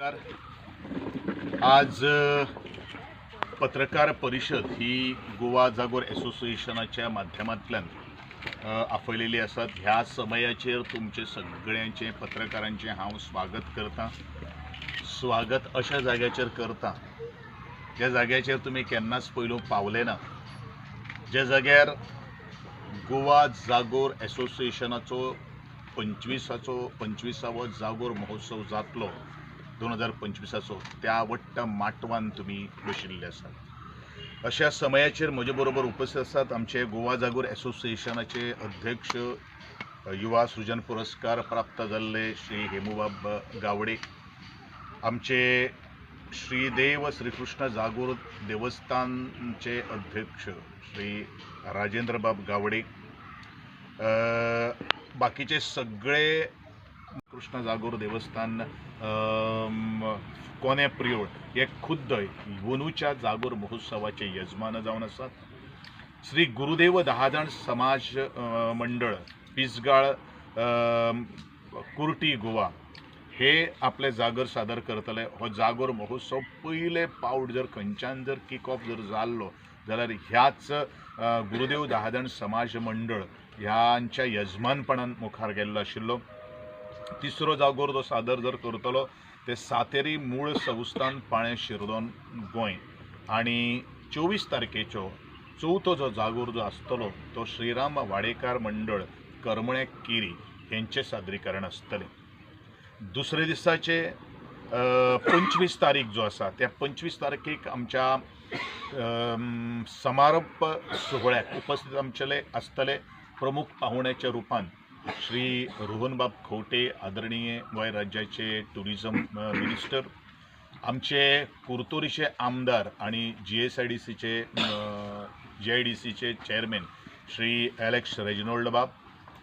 आज पत्रकार परिशद ही गोवा जागोर एसोसिएशनाच्या माध्यमांतल्यान आफयलेली आसात ह्या समयाचेर तुमचे सगळ्यांचे पत्रकारांचे हांव स्वागत करतां. स्वागत अशा जाग्याचेर करतां ज्या जाग्याचेर तुमी केन्नाच पयलू पावले ना. ज्या जाग्यार गोवा जागोर एसोसिएशनाचो पंचवीसाचो पंचवीसावो जागोर महोत्सव जातलो दोन हजार पंचवीसाचो त्या वट्ट माटवान तुमी बशिल्ले आसात अशा समयाचेर म्हजे बरोबर उपस्थित आसात आमचे गोवा जागोर एसोसिएशनाचे अध्यक्ष युवा सृजन पुरस्कार प्राप्त जाल्ले श्री हेमुबाब गावडे आमचे श्रीदेव श्रीकृष्ण जागोर देवस्थानचे अध्यक्ष श्री राजेंद्रबाब गावडे बाकीचे सगळे कृष्ण जागोर देवस्थान कोण्या प्रियोळ हे खुद्द वनूच्या जागोर महोत्सवाचे यजमान जावन आसात श्री गुरुदेव दहाजण समाज मंडळ पिसगाळ कुर्टी गोवा हे आपले जागर सादर करतले. हो जागोर महोत्सव पयले पावट जर खंयच्यान जर किक ऑफ जर जाल्लो जाल्यार ह्याच गुरुदेव दहाजण समाज मंडळ ह्यांच्या यजमानपणान मुखार गेल्लो आशिल्लो. तिसरो जागोर जो सादर जर करतलो ते सातेरी मूळ संस्थान पाळे शिरदोन गोंय. आणि चोवीस तारखेचो चवथो जो जागोर जो आसतलो तो श्रीराम वाडेकार मंडळ करमळे केरी हेंचें सादरीकरण आसतलें दुसरे दिसाचे पंचवीस तारीख जो आसा त्या पंचवीस तारखेक आमच्या समारंभ सोहळ्याक उपस्थित आमचेले आसतले प्रमुख पाहुण्याच्या रूपान श्री रोहनबाब खोटे आदरणीय गोंय राज्याचे टुरिझम मिनिस्टर आमचे कुर्तोरीचे आमदार आणि जी एस आय डी सीचे जी आय डी सीचे चेअरमॅन श्री एलेक्स रेजिनोल्ड बाब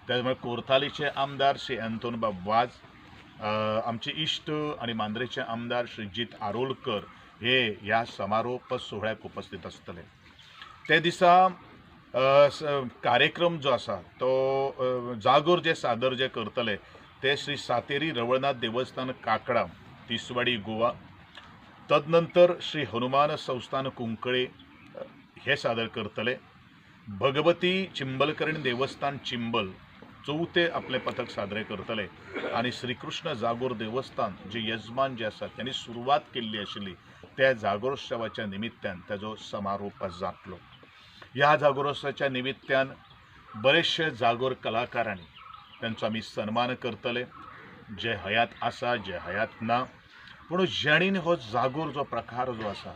त्याचबरोबर कोरतालीचे आमदार श्री अँतोनबाब वाज आमचे इश्ट आणि मांद्रेचे आमदार श्री जीत आरोलकर हे ह्या समारोप सोहळ्याक उपस्थित आसतले ते दिसा कार्यक्रम जो आसा तो जागोर जे सादर जे करतले ते श्री सातेरी रवळनाथ देवस्थान काकडा तिसवाडी गोवा तदनंतर श्री हनुमान संस्थान कुंकळे हे सादर करतले. भगवती चिंबलकरण देवस्थान चिंबल चवथे आपले पथक सादरे करतले. आणि श्रीकृष्ण जागोर देवस्थान जे यजमान जे आसा त्यांनी सुरवात केल्ली आशिल्ली त्या जागोरोत्सवाच्या निमित्तान ताजो समारोप जातलो ह्या जागोरोत्सवाच्या निमित्तान बरेचशे जागोर कलाकारांनी त्यांचो आमी सन्मान करतले. जे हयात आसा जे हयात ना. पूण जेणीन हो जागोर जो प्रकार जो आसा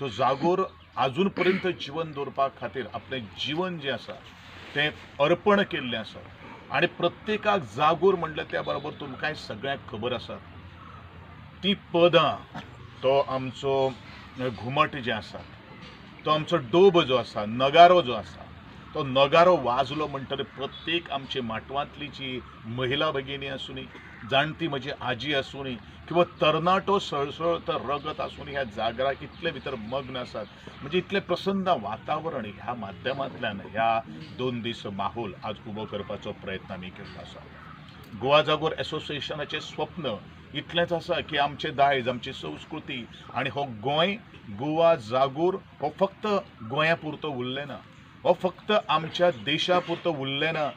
तो जागोर आजून पर्यंत जिवन दवरपा खातीर आपलें जिवन जें आसा तें अर्पण केल्लें आसा आनी प्रत्येकाक जागोर म्हणलें त्या बरोबर तुमकांय सगळ्यांक खबर आसा ती पदां तो आमचो घुमट जें आसा तो आमचो डोब जो आसा नगारो जो आसा तो नगारो वाजलो म्हणटकीर प्रत्येक आमची माटवांतली जी महिला भगिनी आसूनी जाणटी म्हजी आजी आसूनी किंवा तरणाटो सळसळत रगत आसून ह्या जागराक इतले भितर मग्न आसात म्हणजे इतलें प्रसन्न वातावरण ह्या माध्यमांतल्यान ह्या दोन दीस माहोल आज उबो करपाचो प्रयत्न आमी केल्लो आसा गोवा जागोर एसोसिएशनाचें स्वप्न इतलेंच आसा की आमचे दायज आमची संस्कृती आनी हो गोंय गोवा जागोर हो फक्त गोंया पुरतो उरलें ना. हो फक्त आमच्या देशा पुरतो उरलें ना.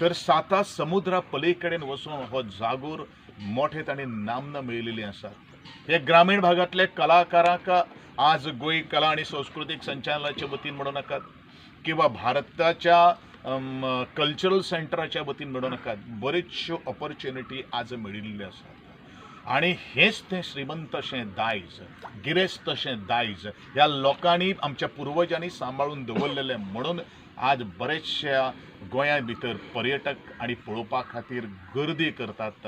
तर साता समुद्रा पले कडेन वचून हो जागोर मोठे ताणें नामना मेळयलेलीं आसात हे ग्रामीण भागांतले कलाकारांक आज गोंय कला आनी संस्कृतीक संचालनाचे वतीन म्हणूं नाकात किंवा भारताच्या कल्चरल सेंटराच्या वतीन म्हणूं नाकात बऱ्योचश्यो ऑपॉर्च्युनिटी आज मेळिल्ल्यो आसात आणि हेच तें श्रीमंत अशें दायज गिरेस्त अशें दायज ह्या लोकांनी आमच्या पुर्वजांनी सांबाळून दवरलेलें म्हणून आज बरेचशा गोंया भितर पर्यटक आनी पळोवपा खातीर गर्दी करतात.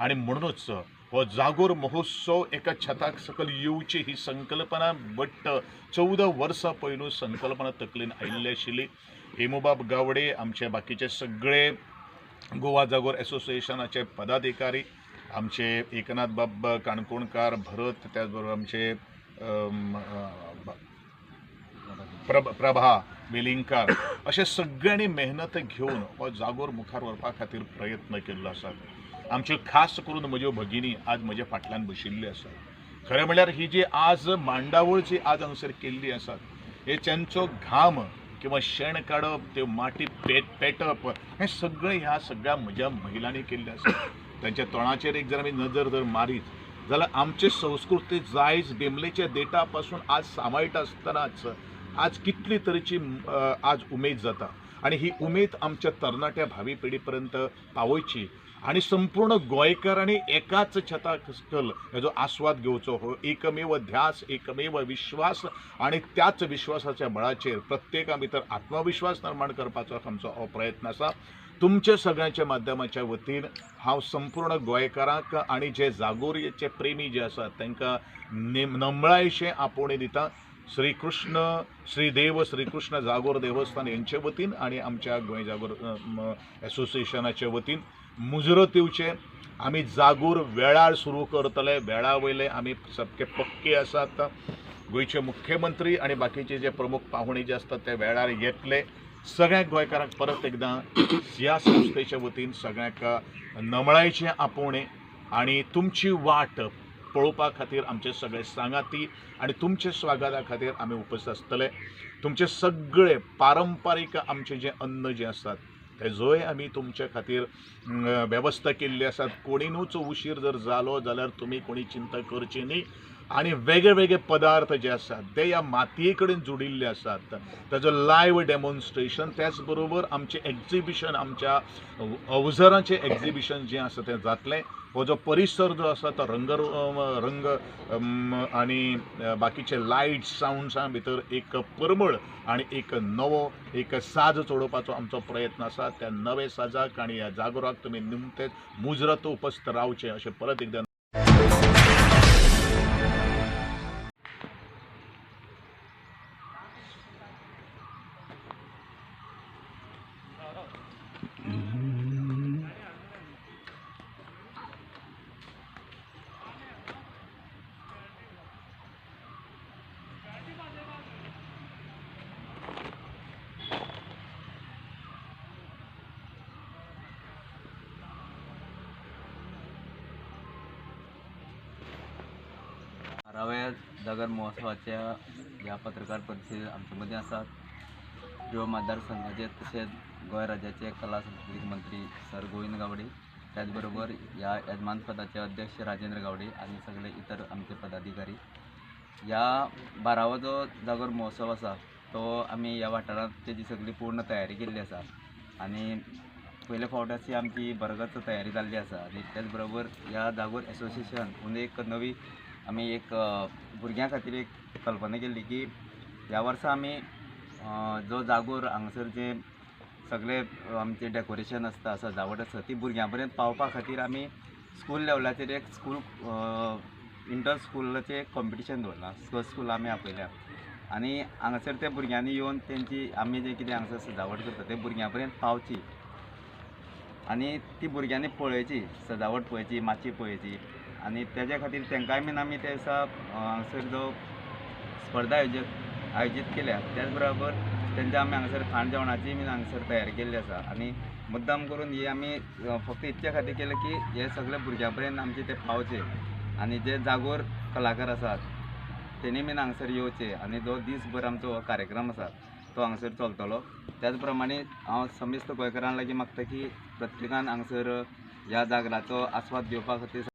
आनी म्हणूनच हो जागोर महोत्सव एका छताक सकल येवची ही संकल्पना बट्ट चवदा वर्सां पयलू संकल्पना तकलेन आयिल्ली आशिल्ली हेमुबाब गावडे आमचे बाकीचे सगळे गोवा जागोर एसोसिएशनाचे पदाधिकारी आमचे एकनाथ बाब काणकोणकार भरत त्याचबरोबर आमचे प्रभ प्रभा वेलिंगकार अशे सगळ्यांनी मेहनत घेवन हो जागोर मुखार व्हरपा खातीर प्रयत्न केल्लो आसा आमच्यो खास करून म्हज्यो भगिनी आज म्हज्या फाटल्यान बशिल्ल्यो आसात खरें म्हणल्यार ही जी आज मांडावळ जी आज हांगसर केल्ली आसात हे त्यांचो घाम किंवा शेण काडप त्यो माटी पेट पेटप हें सगळें ह्या सगळ्या म्हज्या महिलांनी केल्लें आसा त्यांच्या तोंडाचेर एक जर आमी नजर जर मारीत जाल्यार आमचे संस्कृती जायज बेमलेच्या देटा पासून आज सांबाळटा आसतनाच आज कितली तरेची आज उमेद जाता. आणि ही उमेद आमच्या तरणाट्या भावी पिढीपर्यंत पावयची. आणि संपूर्ण गोंयकारांनी एकाच छता सकल हेजो आस्वाद घेवचो. हो एकमेव ध्यास एकमेव विश्वास आणि त्याच विश्वासाच्या बळाचेर प्रत्येका भितर आत्मविश्वास निर्माण करपाचो आमचो हो प्रयत्न आसा. तुमच्या सगळ्यांच्या माध्यमाच्या वतीन हांव संपूर्ण गोंयकारांक आणि जे जागोरचे प्रेमी जे आसात तांकां नेम नमळायशें आपोवणें दिता. श्री कृष्ण श्रीकृष्ण श्री कृष्ण जागोर देवस्थान हेंचे वतीन आणि आमच्या गोंय जागोर एसोसिएशनाचे वतीन. मुजरत येवचे आमी जागोर वेळार सुरू करतले वेळा वयले आमी सामके पक्के आसात. गोंयचे मुख्यमंत्री आणि बाकीचे जे प्रमुख पाहुणे जे असतात ते वेळार येतले. सगळ्या गोंयकारांक परत एकदां ह्या संस्थेच्या वतीन सगळ्यांक नमळायचें आपोवणे आणि तुमची वाट पळोवपा खातीर आमचे सगळे सांगाती आणि तुमचे स्वागता खातीर आमी उपस्थित आसतले. तुमचे सगळे पारंपारीक आमचे जे अन्न जे आसात तेजोय आमी तुमचे खातीर वेवस्था केल्ली आसात कोणीनूच उशीर जर जालो जाल्यार तुमी कोणी चिंता करची न्ही. आणि वेगळे वेगळे पदार्थ जे आसात ते ह्या मातये कडेन जोडिल्ले आसात ताजो लायव्ह डेमॉन्स्ट्रेशन त्याच बरोबर आमचें एक्झिबिशन आमच्या अवजरांचें एक्झिबिशन जें आसा तें जातलें. हो जो परिसर जो आसा तो रंग रंग आनी आणि बाकीचे लायट्स साऊंड्सां भितर एक परमळ आणि एक नवो एक साज चोडोवपाचो आमचो प्रयत्न आसा त्या नवे साजाक आनी ह्या जागोराक तुमी निमतेच मुजरत उपस्थ रावचे अशें परत एकदां बाराव्या जागर महोत्सवाच्या ह्या पत्रकार परिशदेत आमचे मदीं आसात ह्यो मतदारसंघाचे तशेंच गोंय राज्याचे कला संस्कृतीक मंत्री सर गोविंद गावडे त्याच बरोबर ह्या यजमान पदाचे अध्यक्ष राजेंद्र गावडे आनी सगळे इतर आमचे पदाधिकारी. ह्या बारावो जो जागोर महोत्सव आसा तो आमी ह्या वाठारांत तेजी सगळी पूर्ण तयारी केल्ली आसा आनी पयले फावट अशी आमची बरगत तयारी जाल्ली आसा आनी त्याच बरोबर ह्या जागोर एसोसिएशन म्हणून एक नवी आमी एक भुरग्यां खातीर एक कल्पना केल्ली की ह्या वर्सा आमी जो जागोर हांगासर जे सगळे आमचें आमचे डेकोरेशन आसता सजावट आसता ती भुरग्यां पर्यंत पावपा खातीर आमी स्कूल लेवलाचेर एक स्कूल इंटर स्कुलाचें एक कॉम्पिटिशन दवरलां स स्कूल आमी आपयल्या. आनी हांगासर त्या भुरग्यांनी येवन तेंची आमी जें कितें हांगासर सजावट करता ते भुरग्यां पर्यंत पावची. आनी ती भुरग्यांनी पळयची सजावट पळयची मातशी पळयची. आनी तेज्या खातीर तेंकाय बीन आमी त्या दिसा हांगासर जो स्पर्धा आयोजक आयोजीत केल्या त्याच बरोबर तेंच्या आमी हांगासर खाण जेवणाची बीन हांगासर तयारी केल्ली आसा. आनी मुद्दाम करून ही आमी फक्त इतके खातीर केलें की हे सगळे भुरग्यां पर्यंत आमचे ते पावचे. आनी जे जागोर कलाकार आसात तेणी बीन हांगासर येवचे. आनी जो दीसभर आमचो हो कार्यक्रम आसा तो हांगासर चलतलो. त्याच प्रमाणे हांव समिस्त गोंयकारां लागीं मागता की प्रत्येकान हांगासर ह्या जागराचो आस्वाद घेवपा खातीर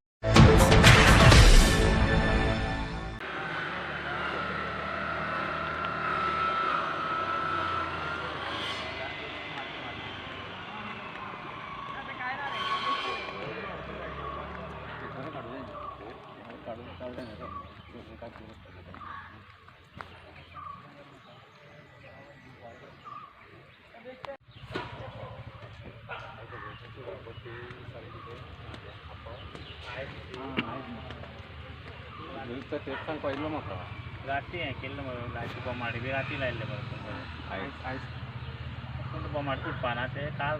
तेच पयलो म्हाका राती हें केल्लें मरे लायटी बोमाडे बी राती लायल्ले मरे आयज आयज पूण बोमाड फुटपाना ते काल